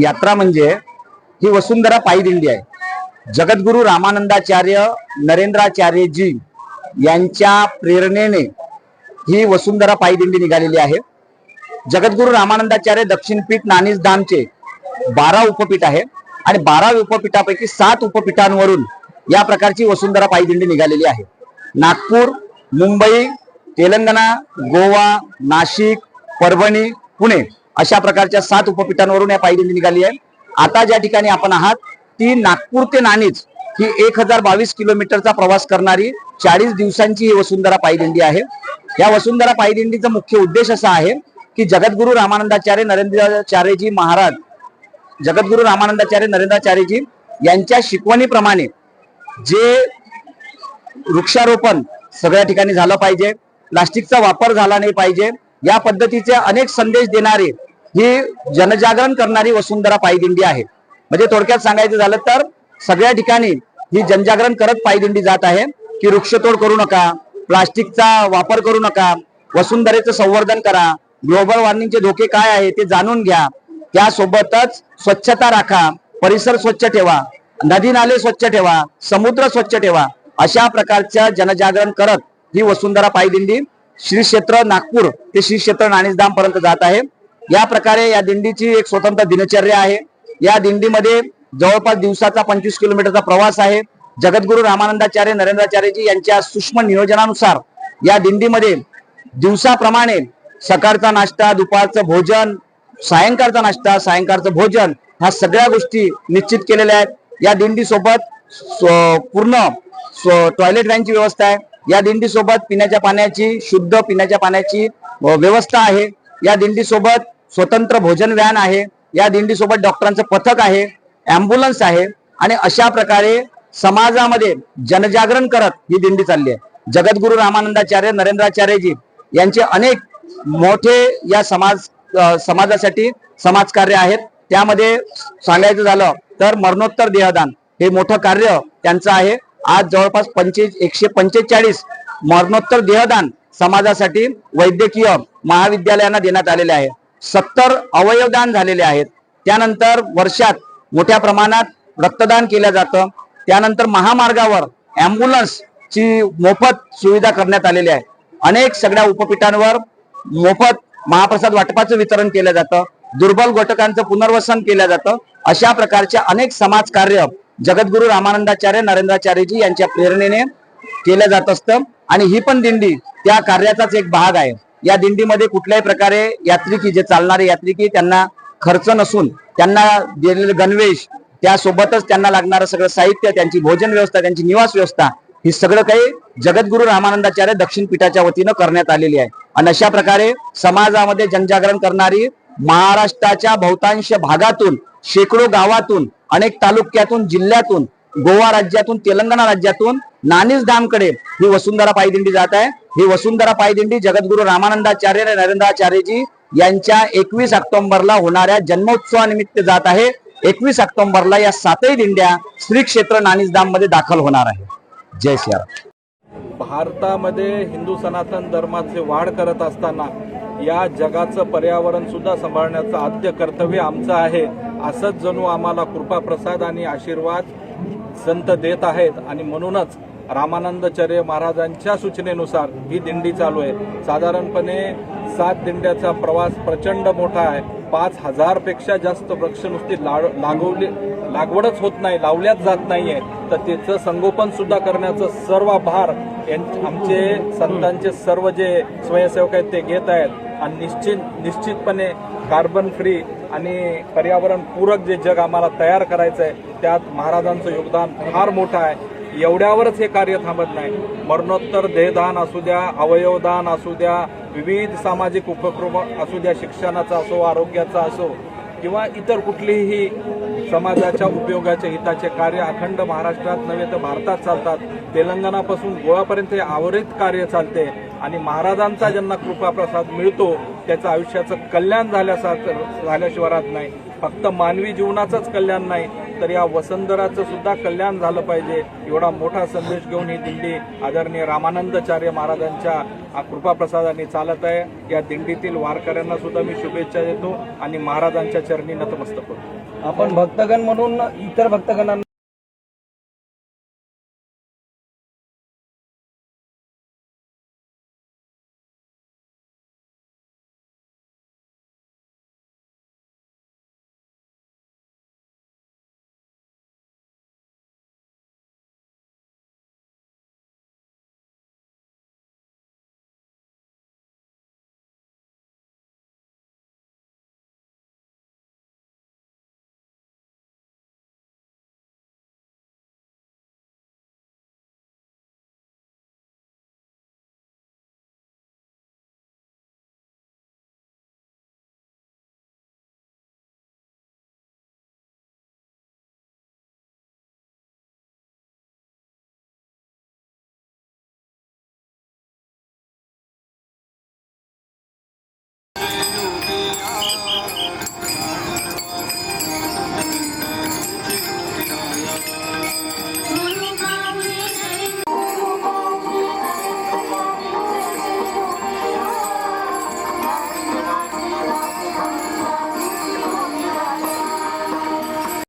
यात्रा म्हणजे ही वसुंधरा पायी दिंडी आहे. जगद्गुरु रामानंदाचार्य नरेंद्राचार्यजी यांच्या प्रेरणेने ही वसुंधरा पायी दिंडी निघालेली आहे. जगद्गुरु रामानंदाचार्य दक्षिणपीठ नाणीस धामचे बारा उपपीठ आहे आणि बारा उपपीठापैकी सात उपपीठांवरून या प्रकारची वसुंधरा पायी दिंडी निघालेली आहे. नागपूर मुंबई तेलंगणा गोवा नाशिक परभणी पुणे अशा प्रकारच्या सात उपपीठांवरून या पायी दिंडी निघाली आहे. आता ज्या ठिकाणी आपण आहात ती नागपूर ते नाणीच ही एक हजार बावीस किलोमीटरचा प्रवास करणारी चाळीस दिवसांची ही वसुंधरा पायदिंडी आहे. या वसुंधरा पायदिंडीचा मुख्य उद्देश असा आहे की जगद्गुरु रामानंदाचार्य नरेंद्राचार्यजी महाराज जगद्गुरु रामानंदाचार्य नरेंद्राचार्यजी यांच्या शिकवणीप्रमाणे जे वृक्षारोपण सगळ्या ठिकाणी झालं पाहिजे प्लास्टिकचा वापर झाला नाही पाहिजे या पद्धतीचे अनेक संदेश देणारी ही जनजागरण करणारी वसुंधरा पायदिंडी आहे. म्हणजे थोडक्यात सांगायचं झालं तर सगळ्या ठिकाणी ही जनजागरण करत पायदिंडी जात आहे की वृक्षतोड करू नका प्लास्टिकचा वापर करू नका वसुंधरेचं संवर्धन करा ग्लोबल वॉर्मिंगचे धोके काय आहे ते जाणून घ्या. त्यासोबतच स्वच्छता राखा परिसर स्वच्छ ठेवा नदी नाले स्वच्छ ठेवा समुद्र स्वच्छ ठेवा अशा प्रकारच्या जनजागरण करत ही वसुंधरा पायदिंडी श्री क्षेत्र नागपूर ते श्री क्षेत्र नाणेसधाम पर्यंत जात आहे. या प्रकारे या दिंडीची एक स्वतंत्र दिनचर्या आहे. या दिंडीमध्ये जवळपास दिवसाचा पंचवीस किलोमीटरचा प्रवास आहे. जगद्गुरु रामानंदाचार्य नरेंद्राचार्यजी यांच्या सूक्ष्म नियोजनानुसार या दिंडीमध्ये दिवसाप्रमाणे सकाळचा नाश्ता दुपारचं भोजन सायंकाळचा नाश्ता सायंकाळचं भोजन ह्या सगळ्या गोष्टी निश्चित केलेल्या आहेत. या दिंडीसोबत पूर्ण टॉयलेट व्हॅनची व्यवस्था आहे. या दिंडीसोबत पिण्याच्या पाण्याची शुद्ध पिण्याच्या पाण्याची व्यवस्था आहे. या दिंडीसोबत स्वतंत्र भोजन व्यान आहे. या दिंडीसोबत डॉक्टरांचं पथक आहे. ॲम्ब्युलन्स आहे. आणि अशा प्रकारे समाजामध्ये जनजागरण करत ही दिंडी चालली आहे. जगद्गुरु रामानंदाचार्य नरेंद्राचार्यजी यांचे अनेक मोठे या समाज समाजासाठी समाजकार्य आहेत. त्यामध्ये सांगायचं झालं तर मरणोत्तर देहदान हे मोठं कार्य त्यांचं आहे. आज जवळपास पंचे एकशे पंचेचाळीस मरणोत्तर देहदान समाजासाठी वैद्यकीय महाविद्यालयांना देण्यात आलेले आहे. सत्तर अवयवदान झालेले आहेत. त्यानंतर वर्षात मोठ्या प्रमाणात रक्तदान केलं जातं. त्यानंतर महामार्गावर ची मोफत सुविधा करण्यात आलेली आहे. अनेक सगळ्या उपपीठांवर मोफत महाप्रसाद वाटपाचं वितरण केलं जातं. दुर्बल घटकांचं पुनर्वसन केलं जातं. अशा प्रकारचे अनेक समाज कार्य जगद्गुरु रामानंदाचार्य नरेंद्राचार्यजी यांच्या प्रेरणेने केलं जात असतं. आणि ही पण दिंडी त्या कार्याचाच एक भाग आहे. या दिंडीमध्ये कुठल्याही प्रकारे यात्रिकी जे चालणारे यात्रिकी त्यांना खर्च नसून त्यांना दिलेले गणवेश त्यासोबतच त्यांना लागणारं सगळं साहित्य त्यांची भोजन व्यवस्था त्यांची निवास व्यवस्था ही सगळं काही जगद्गुरु रामानंदाचार्य दक्षिण पीठाच्या वतीनं करण्यात आलेली आहे. आणि अशा प्रकारे समाजामध्ये जनजागरण करणारी महाराष्ट्राच्या बहुतांश भागातून शेकडो गावातून अनेक तालुक्यातून जिल्ह्यातून गोवा राज्यातून तेलंगणा राज्यातून नानीस धामकडे ही वसुंधरा पायदिंडी जात आहे. ही वसुंधरा पायदिंडी जगद्गुरु रामानंदाचार्य आणि नरेंद्राचार्यजी यांच्या एकवीस ऑक्टोबरला होणाऱ्या जन्मोत्सवानिमित्त जात आहे. एकवीस ऑक्टोबरला या सातही दिंड्या श्री क्षेत्र नानीसधाममध्ये दाखल होणार आहे. जय श्रीराम भारतामध्ये हिंदू सनातन धर्माचे वाढ करत असताना या जगाचं पर्यावरण सुद्धा सांभाळण्याचं आद्य कर्तव्य आमचं आहे. असंच जणू आम्हाला कृपाप्रसाद आणि आशीर्वाद संत देत आहेत. आणि म्हणूनच रामानंदचर्य महाराजांच्या सूचनेनुसार ही दिंडी चालू आहे. साधारणपणे सात दिंड्याचा प्रवास प्रचंड मोठा आहे. पाच हजारपेक्षा जास्त वृक्ष नुसती लाड लागवली लागवडच होत नाही लावल्याच जात नाहीये. तर त्याचं संगोपन सुद्धा करण्याचं सर्व भार आमचे संतांचे सर्व जे स्वयंसेवक आहेत ते घेत आहेत. आणि निश्चित निश्चितपणे कार्बन फ्री आणि पर्यावरण पूरक जे जग आम्हाला तयार करायचं आहे त्यात महाराजांचं योगदान फार मोठं आहे. एवढ्यावरच हे कार्य थांबत नाही. मरणोत्तर देहदान असू द्या अवयवदान असू द्या विविध सामाजिक उपक्रम असू द्या शिक्षणाचा असो आरोग्याचा असो किंवा इतर कुठलीही समाजाच्या उपयोगाचे हिताचे कार्य अखंड महाराष्ट्रात नव्हे तर भारतात चालतात. तेलंगणापासून गोव्यापर्यंत हे आवरित कार्य चालते. आणि महाराजांचा ज्यांना कृपाप्रसाद मिळतो त्याचं आयुष्याचं कल्याण झाल्यासारखं झाल्याशिवाय राहत नाही. फक्त मानवी जीवनाचंच कल्याण नाही तर या वसंधराचं सुद्धा कल्याण झालं पाहिजे. एवढा मोठा संदेश घेऊन ही दिंडी आदरणीय रामानंदचार्य महाराजांच्या कृपाप्रसादाने चालत आहे. या दिंडीतील वारकऱ्यांना सुद्धा मी शुभेच्छा देतो आणि महाराजांच्या चरणी नतमस्तक होतो. आपण भक्तगण म्हणून इतर भक्तगणांना